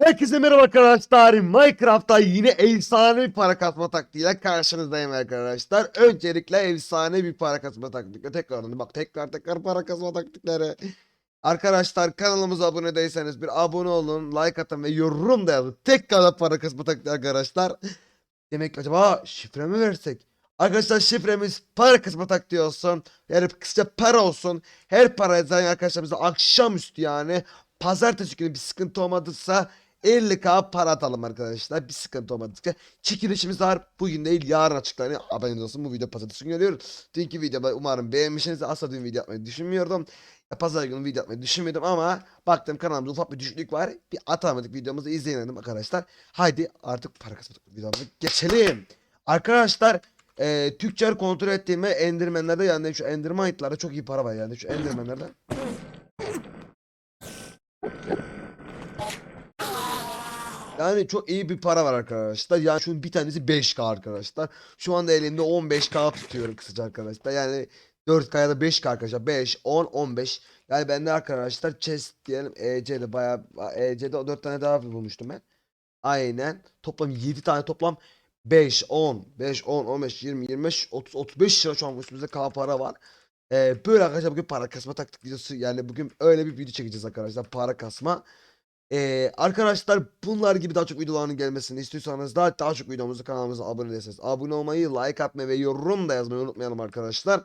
Herkese merhaba arkadaşlar. Minecraft'ta yine efsane bir para kasma taktiğiyle karşınızdayım arkadaşlar. Öncelikle efsane bir para kasma taktiğiyle tekrar bak tekrar tekrar para kasma taktikleri. Arkadaşlar kanalımıza abone değilseniz bir abone olun, like atın ve yorum da yazın. Tekrar para kasma taktiği arkadaşlar. Demek ki acaba şifre mi versek? Arkadaşlar şifremiz para kısmı taktiği olsun. Yani kısaca para olsun. Her para yazan arkadaşlar bize akşamüstü yani pazartesi günü bir sıkıntı olmadıysa 50k para atalım arkadaşlar. Bir sıkıntı olmadıkça. Çekilişimiz var. Bugün değil yarın açıklanıyor. Haberiniz olsun bu video pazartesi günü geliyor. Dünkü videoda umarım beğenmişsiniz. Asla dün video yapmayı düşünmüyordum. Pazar günü video yapmayı düşünmüyordum ama baktım kanalımda ufak bir düşüklük var. Bir atamadık videomuzu izleyin dedim arkadaşlar. Haydi artık para kısmı videomuza geçelim. Arkadaşlar e, Türkçe kontrol ettiğimde Enderman'lerde yani şu Enderman'larda çok iyi para var yani şu Enderman'lerde. Yani çok iyi bir para var arkadaşlar. Yani şunun bir tanesi 5K arkadaşlar. Şu anda elimde 15K tutuyorum kısaca arkadaşlar. Yani 4K ya da 5K arkadaşlar. 5, 10, 15. Yani bende arkadaşlar chest diyelim EC'de bayağı EC'de 4 tane daha bulmuştum ben. Aynen. Toplam 7 tane toplam 5, 10, 5, 10, 15, 20, 25, 30, 35 lira şu an üstümüzde K para var. Ee, böyle arkadaşlar bugün para kasma taktik videosu yani bugün öyle bir video çekeceğiz arkadaşlar para kasma. Ee, arkadaşlar bunlar gibi daha çok videoların gelmesini istiyorsanız daha, daha çok videomuzu kanalımıza abone değilseniz abone olmayı, like atmayı ve yorum da yazmayı unutmayalım arkadaşlar.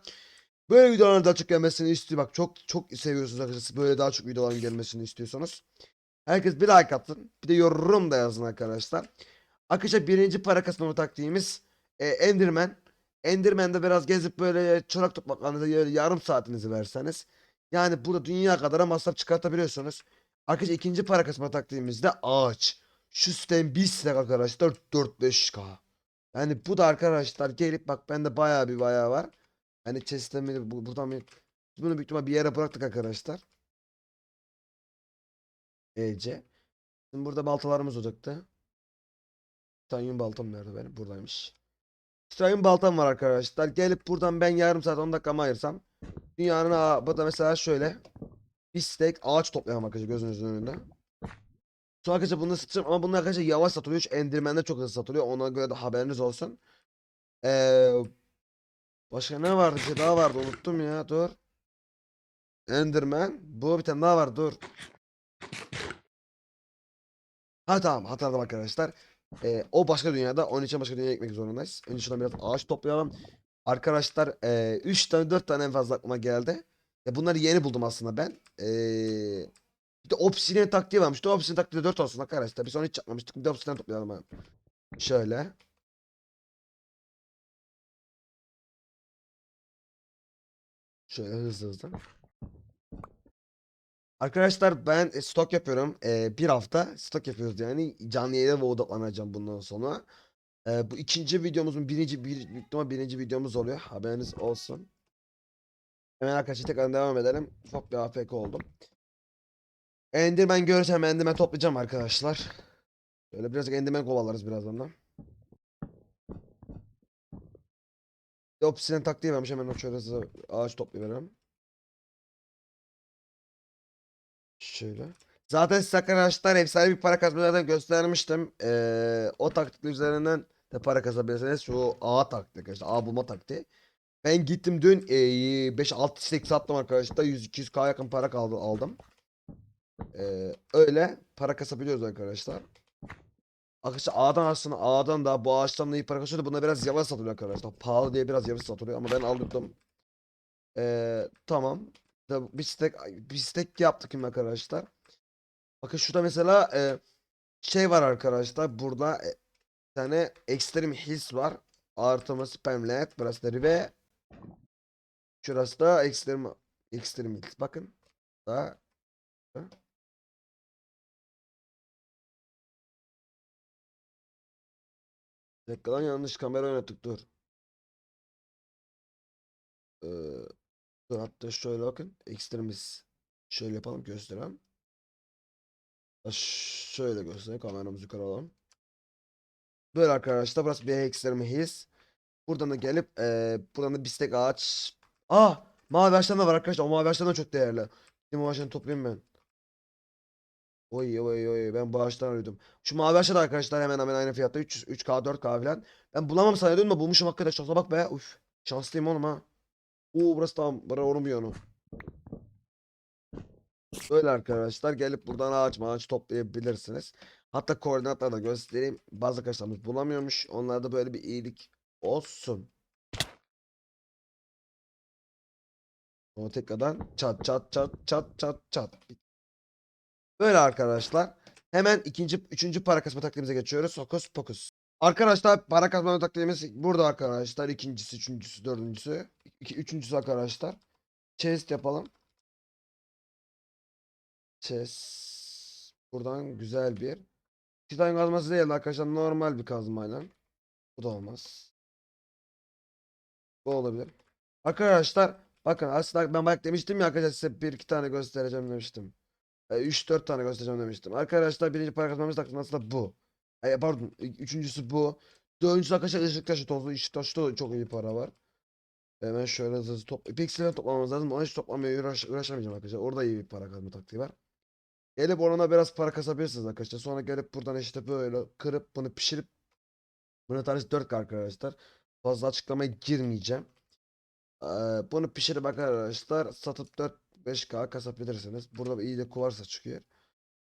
Böyle videoların daha çok gelmesini istiyor. Bak çok çok seviyorsunuz arkadaşlar. Böyle daha çok videoların gelmesini istiyorsanız. Herkes bir like atın. Bir de yorum da yazın arkadaşlar. Arkadaşlar birinci para kasma taktiğimiz e, Enderman. Enderman'da biraz gezip böyle çorak topraklarınıza yarım saatinizi verseniz. Yani burada dünya kadar masraf çıkartabiliyorsunuz. Arkadaşlar ikinci para kasma taktiğimizde ağaç. Şu sistem bir stack arkadaşlar 4-5k. Yani bu da arkadaşlar gelip bak bende bayağı bir bayağı var. Hani chest'imi bu, buradan bir bunu büyük ihtimal bir yere bıraktık arkadaşlar. EC. Şimdi burada baltalarımız olacaktı. Titanyum baltam nerede benim? Buradaymış. Titanyum baltam var arkadaşlar. Gelip buradan ben yarım saat 10 dakikamı ayırsam. Dünyanın burada mesela şöyle. Bir stack ağaç toplayalım arkadaşlar gözünüzün önünde. Sonra arkadaşlar bunu satacağım ama bunlar arkadaşlar yavaş satılıyor. Şu Enderman'de çok hızlı satılıyor. Ona göre de haberiniz olsun. Ee, başka ne vardı? Şey daha vardı unuttum ya. Dur. Enderman. Bu bir tane daha var. Dur. Ha tamam hatırladım arkadaşlar. Ee, o başka dünyada. Onun için başka dünyaya gitmek zorundayız. Önce şuradan biraz ağaç toplayalım. Arkadaşlar 3 tane 4 tane en fazla aklıma geldi. Ya bunları yeni buldum aslında ben. Ee, bir de obsidian taktiği varmış. De obsidian taktiği de 4 olsun arkadaşlar. Biz onu hiç yapmamıştık. Bir de obsidian toplayalım. Şöyle. Şöyle hızlı hızlı. Arkadaşlar ben e, stok yapıyorum. Ee, bir hafta stok yapıyoruz yani. Canlı yayına odaklanacağım bundan sonra. Ee, bu ikinci videomuzun birinci bir, birinci videomuz oluyor. Haberiniz olsun. Hemen arkadaşlar tekrar devam edelim. Ufak bir AFK oldum. Enderman görürsem Enderman toplayacağım arkadaşlar. Böyle birazcık Enderman kovalarız birazdan da. Obsidian taktiği vermiş hemen şöyle hızlı ağaç toplayıverelim. Şöyle. Zaten size arkadaşlar efsane bir para kazmalardan göstermiştim. Ee, o taktikler üzerinden de para kazanabilirsiniz. Şu A taktiği arkadaşlar. A bulma taktiği. Ben gittim dün 5-6 stack sattım arkadaşlar. 100-200k yakın para kaldı aldım. Ee, öyle para kasabiliyoruz arkadaşlar. Arkadaşlar A'dan aslında A'dan da bu ağaçtan da iyi para kasıyordu. Buna biraz yavaş satılıyor arkadaşlar. Pahalı diye biraz yavaş satılıyor ama ben aldım. Ee, tamam. Bir stack bir stack yaptık şimdi arkadaşlar. Bakın şurada mesela e, şey var arkadaşlar. Burada e, tane Extreme Hills var. Artımı Spamlet. Burası da Rive. Şurası da Extreme Extreme Hills. Bakın. Da Bir dakika lan yanlış kamera oynattık dur. Ee, dur hatta şöyle bakın. Extremis. Şöyle yapalım göstereyim. Ha, Şöyle göstereyim kameramızı yukarı alalım. Böyle arkadaşlar burası bir ekstremi his. Buradan da gelip eee buradan da bistek ağaç. Ah mavi ağaçtan da var arkadaşlar. O mavi ağaçtan da çok değerli. Şimdi mavi ağaçtan toplayayım ben. Oy oy oy ben bu ağaçtan arıyordum. Şu mavi ağaçta da arkadaşlar hemen hemen aynı fiyatta 300 3K 4K falan. Ben bulamam sanıyordum da bulmuşum hakikaten şansa bak be. Uf. Şanslıyım oğlum ha. Oo burası tam bana olmuyor onu. Böyle arkadaşlar gelip buradan ağaç ağaç toplayabilirsiniz. Hatta koordinatları da göstereyim. Bazı arkadaşlarımız bulamıyormuş. Onlarda böyle bir iyilik olsun. Sonra tekrardan çat çat çat çat çat çat. Böyle arkadaşlar. Hemen ikinci, üçüncü para kasma taktiğimize geçiyoruz. Hokus pokus. Arkadaşlar para kasma taktiğimiz burada arkadaşlar. İkincisi, üçüncüsü, dördüncüsü. İki, üçüncüsü arkadaşlar. Chest yapalım. Chest. Buradan güzel bir. Titan kazması değil arkadaşlar. Normal bir kazmayla. Bu da olmaz. Bu olabilir. Arkadaşlar bakın aslında ben bak demiştim ya arkadaşlar size bir iki tane göstereceğim demiştim. 3-4 tane göstereceğim demiştim. Arkadaşlar birinci para kazmamız taktiği aslında bu. Ay, pardon üçüncüsü bu. Dördüncüsü arkadaşlar ışık taşı tozlu. Işık taşta da çok iyi para var. Hemen şöyle hızlı top. Pixel'e toplamamız lazım. Ona hiç toplamaya uğraş, uğraşamayacağım arkadaşlar. Orada iyi bir para kazma taktiği var. Gelip orana biraz para kasabilirsiniz arkadaşlar. Sonra gelip buradan işte böyle kırıp bunu pişirip bunu tanesi 4 arkadaşlar. Fazla açıklamaya girmeyeceğim. Ee, bunu pişirip arkadaşlar satıp 4-5k kasabilirsiniz. Burada iyi de kuvarsa çıkıyor.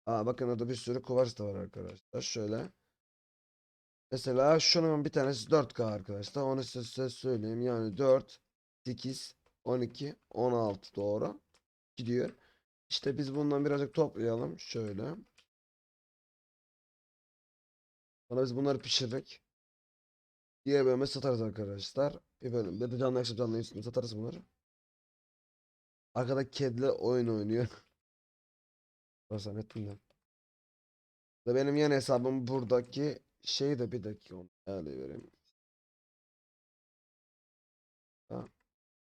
Aa, bakın orada bir sürü kuvars da var arkadaşlar. Şöyle. Mesela şunun bir tanesi 4K arkadaşlar. Onu size, size söyleyeyim. Yani 4, 8, 12, 16 doğru. Gidiyor. İşte biz bundan birazcık toplayalım. Şöyle. Sonra biz bunları pişirdik. Diğer bölüme satarız arkadaşlar. Bir bölümde de canlı akşam canlı üstüne satarız bunları. Arkada kediler oyun oynuyor. Burası Metin'den. Da benim yan hesabım buradaki şey de bir dakika onu ayarlayıvereyim. Ha.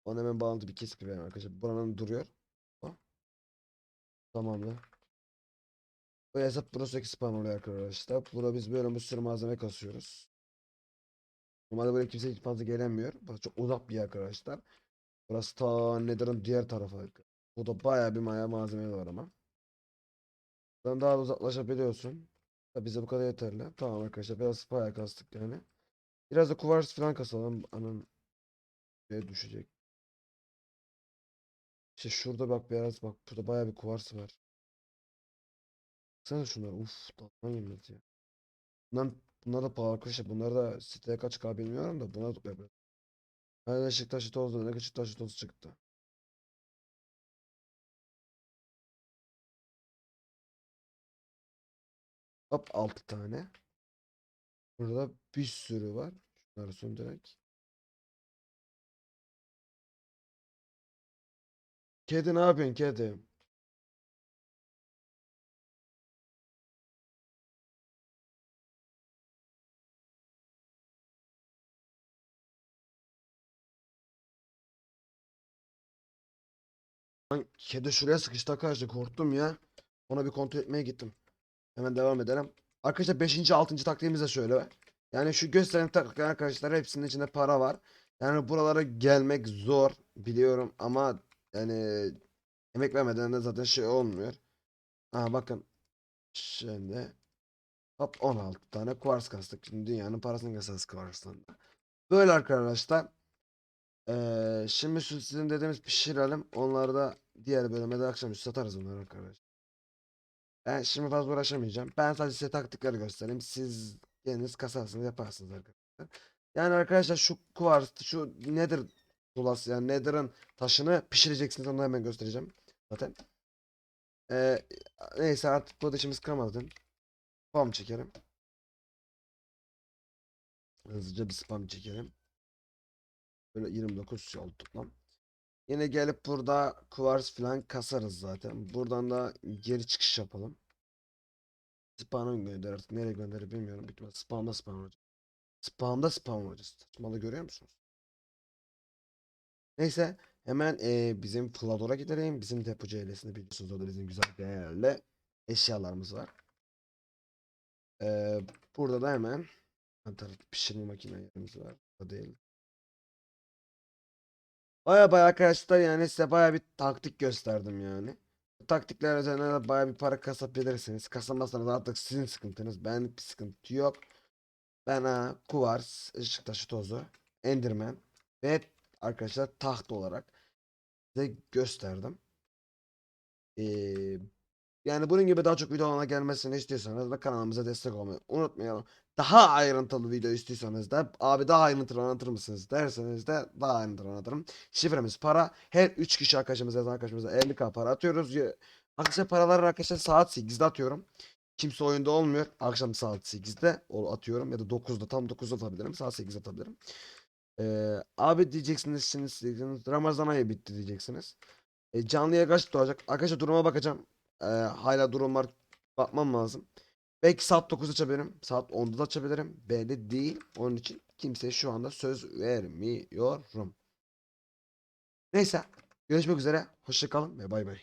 Onu hemen bağlantı bir kesip vereyim arkadaşlar. Buranın duruyor. Ha. Tamamdır. Bu hesap burası spam oluyor arkadaşlar. Burada biz böyle bir sürü malzeme kasıyoruz. Normalde böyle kimse hiç fazla gelemiyor. Burası çok uzak bir yer arkadaşlar. Burası ta Nether'ın diğer tarafı. Bu da bayağı bir maya malzeme var ama. Buradan daha da uzaklaşabiliyorsun. Bize bu kadar yeterli. Tamam arkadaşlar biraz bayağı kastık yani. Biraz da kuvars falan kasalım. Anın şeye düşecek. İşte şurada bak biraz bak burada bayağı bir kuvars var. Baksana şunlar. Uf yemez ya. Bunlar, bunlar da pahalı arkadaşlar. Bunlar da siteye kaç k bilmiyorum da buna da yapıyor. Hani ışık taşı tozlu ne ışık taşı tozu çıktı. Hop 6 tane. Burada bir sürü var. Şunları söndürerek. Kedi ne yapıyorsun kedi? Lan kedi şuraya sıkıştı arkadaşlar korktum ya. Ona bir kontrol etmeye gittim. Hemen devam edelim. Arkadaşlar 5. 6. taktiğimiz de şöyle. Yani şu gösteren taktikler arkadaşlar hepsinin içinde para var. Yani buralara gelmek zor biliyorum ama yani emek vermeden de zaten şey olmuyor. Aha bakın. Şimdi hop 16 tane kuvars kastık. Şimdi dünyanın parasını kasarız kuvarstan. Böyle arkadaşlar. Ee, şimdi sizin dediğimiz pişirelim. Onları da diğer bölüme de akşamüstü satarız onları arkadaşlar. Ben şimdi fazla uğraşamayacağım. Ben sadece size taktikleri göstereyim. Siz kendiniz kasarsınız yaparsınız arkadaşlar. Yani arkadaşlar şu kuvars, şu nedir tulası yani nether'ın taşını pişireceksiniz. Onu hemen göstereceğim. Zaten. Ee, neyse artık bu işimiz kalmadı. Spam çekelim. Hızlıca bir spam çekelim. Böyle 29 oldu toplam. Yine gelip burada kuvars falan kasarız zaten. Buradan da geri çıkış yapalım. Spam'a gönder artık. Nereye gönderir bilmiyorum. İhtimalle spamda spam olacak. Spamda spam olacak. Saçmalığı görüyor musunuz? Neyse hemen eee, bizim Flador'a gidelim. Bizim depocu ailesinde biliyorsunuz orada bizim güzel değerli eşyalarımız var. Eee, burada da hemen pişirme makinelerimiz var. O değil. Baya baya arkadaşlar yani size baya bir taktik gösterdim yani. Taktikler üzerine de bayağı bir para kasabilirsiniz. Kasamazsanız artık sizin sıkıntınız. Benlik bir sıkıntı yok. Ben ha, kuvars, ışık taşı tozu, enderman ve arkadaşlar taht olarak size gösterdim. Ee, yani bunun gibi daha çok videolarına gelmesini istiyorsanız da kanalımıza destek olmayı unutmayalım. Daha ayrıntılı video istiyorsanız da abi daha ayrıntılı anlatır mısınız derseniz de daha ayrıntılı anlatırım. Şifremiz para. Her 3 kişi arkadaşımıza yazan arkadaşımıza 50k para atıyoruz. Arkadaşlar paraları arkadaşlar saat 8'de atıyorum. Kimse oyunda olmuyor. Akşam saat 8'de o atıyorum ya da 9'da tam 9'da atabilirim. Saat 8'de atabilirim. Ee, abi diyeceksiniz şimdi Ramazan ayı bitti diyeceksiniz. E, canlıya kaç doğacak? Arkadaşlar duruma bakacağım. Ee, hala durum var. Bakmam lazım. Belki saat 9 açabilirim. Saat 10'da da açabilirim. Belli değil. Onun için kimseye şu anda söz vermiyorum. Neyse. Görüşmek üzere. Hoşçakalın ve bay bay.